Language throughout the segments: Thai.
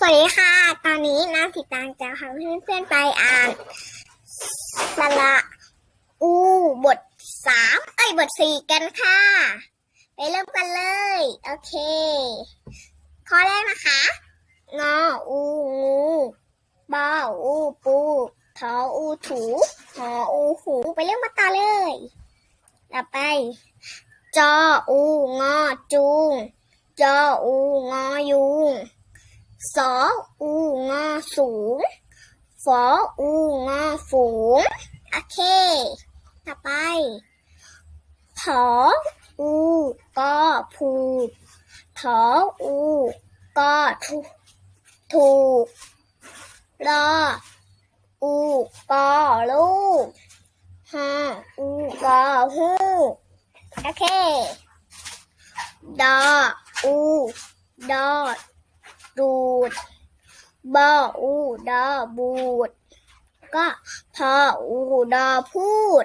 สวัสดีค่ะ ตอนนี้น้ำสีตางจะพาเพื่อนๆไปอ่านสระอูบทสามเอ้ยบทสี่กันค่ะ ไปเริ่มกันเลย โอเค ข้อแรกนะคะงออูงูบออูปูทออูถูหออูหูไปเริ่มมาต่อเลย ต่อไป จออูงอจูงจออูงอยุง สออูงอสูงฝออูงอฝูง โอเค ต่อไปถออูกอผูกถออูกอถูถูกรออูกอลูกฮออูกอฮูโอเคดออูดอ ดูดบออูดอบูด ก็พออูดอพูด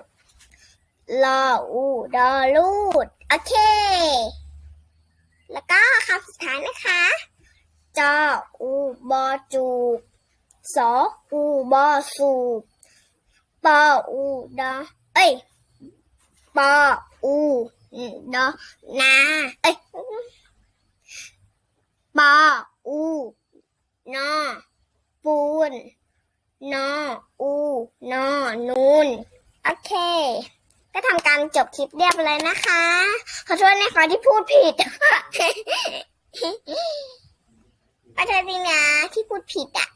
ลออูดอลูด โอเค แล้วก็คำสุดท้ายนะคะจออูบอจูบสออูบอสูบปออูดอเอ้ยปออูดอนา เอ้ย ปออู นอ ปูน นอ อู นอ นูน โอเค ก็ทำการจบคลิปเรียบร้อยนะคะ ขอโทษนะคะที่พูดผิดขอโทษทีนะที่พูดผิดอะ